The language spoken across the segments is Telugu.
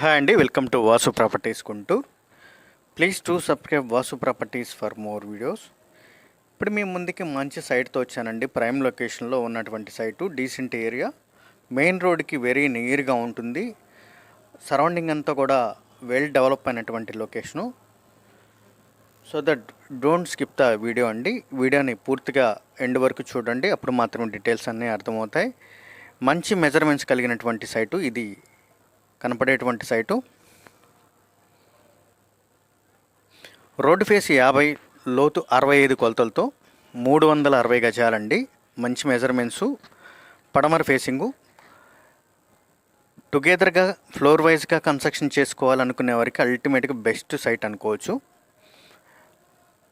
హాయ్ అండి welcome to Vasu properties కుంటూ please to subscribe Vasu properties for more videos ఇప్పుడు మీ ముందుకి మంచి సైట్తో వచ్చానండి. ప్రైమ్ లొకేషన్లో ఉన్నటువంటి సైటు డీసెంట్ ఏరియా మెయిన్ రోడ్కి వెరీ నియర్గా ఉంటుంది. సరౌండింగ్ అంతా కూడా వెల్ డెవలప్ అయినటువంటి location so that don't skip the video అండి. వీడియోని పూర్తిగా ఎండ్ వరకు చూడండి. అప్పుడు మాత్రం డీటెయిల్స్ అన్నీ అర్థమవుతాయి. మంచి మెజర్మెంట్స్ కలిగినటువంటి సైటు ఇది. కనపడేటువంటి సైటు. రోడ్డు ఫేస్ యాభై లోతు అరవై ఐదు కొలతలతో మూడు వందల అరవై గజాలండి. మంచి మెజర్మెంట్స్ పడమర ఫేసింగు. టుగెదర్గా ఫ్లోర్ వైజ్గా కన్స్ట్రక్షన్ చేసుకోవాలనుకునే వారికి అల్టిమేట్గా బెస్ట్ సైట్ అనుకోవచ్చు.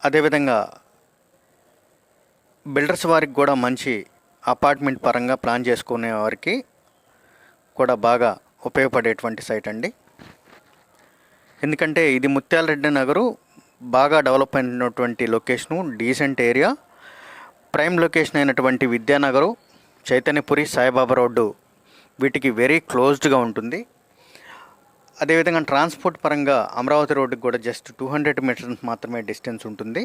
అదేవిధంగా బిల్డర్స్ వారికి కూడా మంచి అపార్ట్మెంట్ పరంగా ప్లాన్ చేసుకునే వారికి కూడా బాగా ఉపయోగపడేటువంటి సైట్ అండి. ఎందుకంటే ఇది ముత్యాలరెడ్డి నగరు బాగా డెవలప్ అయినటువంటి location decent area prime location అయినటువంటి విద్యానగరు చైతన్యపురి సాయిబాబా రోడ్డు వీటికి వెరీ క్లోజ్డ్గా ఉంటుంది. అదేవిధంగా ట్రాన్స్పోర్ట్ పరంగా అమరావతి రోడ్డుకి కూడా జస్ట్ టూ హండ్రెడ్ మీటర్స్ మాత్రమే డిస్టెన్స్ ఉంటుంది.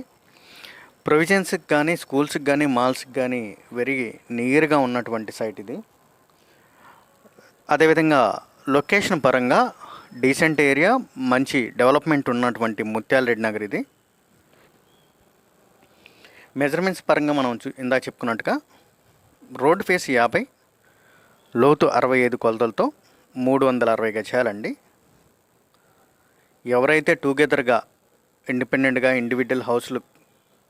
ప్రొవిజన్స్కి కానీ స్కూల్స్కి కానీ మాల్స్కి కానీ వెరీ నియర్గా ఉన్నటువంటి సైట్ ఇది. అదేవిధంగా లొకేషన్ పరంగా డీసెంట్ ఏరియా మంచి డెవలప్మెంట్ ఉన్నటువంటి ముత్యాలరెడ్డి నగర్ ఇది. మెజర్మెంట్స్ పరంగా మనం చూ ఇందా చెప్పుకున్నట్టుగా రోడ్ ఫేస్ యాభై లోతు అరవై ఐదు కొలతలతో మూడు వందల అరవై గజాలండి. ఎవరైతే టుగెదర్గా ఇండిపెండెంట్గా ఇండివిజువల్ హౌస్లు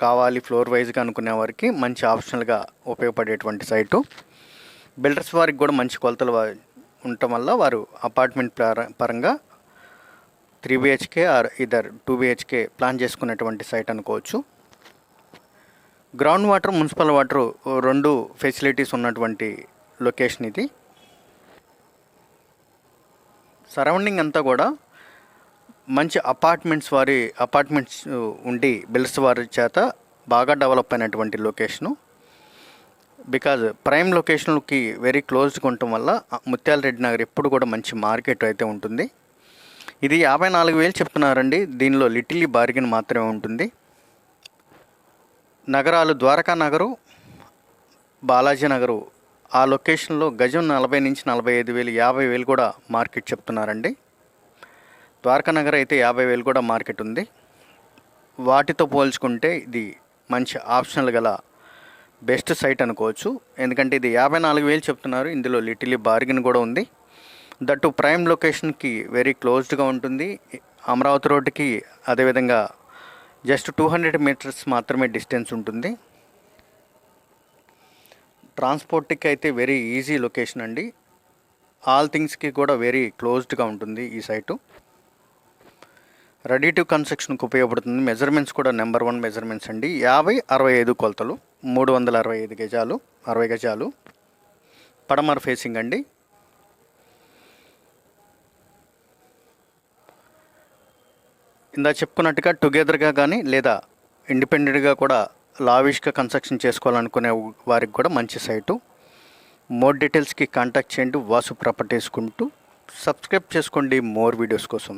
కావాలి ఫ్లోర్ వైజ్గా అనుకునే వారికి మంచి ఆప్షనల్గా ఉపయోగపడేటువంటి సైటు. బిల్డర్స్ వారికి కూడా మంచి కొలతలు ఉండటం వల్ల వారు అపార్ట్మెంట్ పరంగా three BHK or either two BHK plan చేసుకున్నటువంటి సైట్ అనుకోవచ్చు. గ్రౌండ్ వాటర్ మున్సిపల్ వాటర్ రెండు ఫెసిలిటీస్ ఉన్నటువంటి లొకేషన్ ఇది. సరౌండింగ్ అంతా కూడా మంచి అపార్ట్మెంట్స్ వారి అపార్ట్మెంట్స్ ఉండి బిల్స్ వారి చేత బాగా డెవలప్ అయినటువంటి లొకేషను బికాజ్ ప్రైమ్ లొకేషన్కి వెరీ క్లోజ్గా ఉండటం వల్ల ముత్యాల రెడ్డి నగర్ ఎప్పుడు కూడా మంచి మార్కెట్ అయితే ఉంటుంది. ఇది యాభై నాలుగు వేలు చెప్తున్నారండి. దీనిలో లిటిల్లీ బార్గెన్ మాత్రమే ఉంటుంది. నగరాలు ద్వారకా నగరు బాలాజీ నగరు ఆ లొకేషన్లో గజం నలభై నుంచి నలభై ఐదు వేలు యాభై వేలు కూడా మార్కెట్ చెప్తున్నారండి. ద్వారకా నగర్ అయితే యాభై వేలు కూడా మార్కెట్ ఉంది. వాటితో పోల్చుకుంటే ఇది మంచి ఆప్షన్లు గల బెస్ట్ సైట్ అనుకోవచ్చు. ఎందుకంటే ఇది యాభై నాలుగు వేలు చెప్తున్నారు. ఇందులో లిటిలీ బార్గెన్ కూడా ఉంది. దట్టు ప్రైమ్ లొకేషన్కి వెరీ క్లోజ్డ్గా ఉంటుంది. అమరావతి రోడ్డుకి అదేవిధంగా జస్ట్ టూ హండ్రెడ్ మీటర్స్ మాత్రమే డిస్టెన్స్ ఉంటుంది. ట్రాన్స్పోర్ట్కి అయితే వెరీ ఈజీ లొకేషన్ అండి. ఆల్ థింగ్స్కి కూడా వెరీ క్లోజ్డ్గా ఉంటుంది ఈ సైటు. రెడీ టు కన్స్ట్రక్షన్కి ఉపయోగపడుతుంది. మెజర్మెంట్స్ కూడా నెంబర్ వన్ మెజర్మెంట్స్ అండి. యాభై అరవై ఐదు కొలతలు. మూడు వందల అరవై ఐదు గజాలు అరవై గజాలు. పడమర ఫేసింగ్ అండి. ఇందా చెప్పుకున్నట్టుగా టుగెదర్గా కానీ లేదా ఇండిపెండెంట్గా కూడా లావిష్గా కన్స్ట్రక్షన్ చేసుకోవాలనుకునే వారికి కూడా మంచి సైటు. మోర్ డీటెయిల్స్కి కాంటాక్ట్ చేయండి. వాసు ప్రాపర్టీస్కుంటూ సబ్స్క్రైబ్ చేసుకోండి. మోర్ వీడియోస్ కోసం.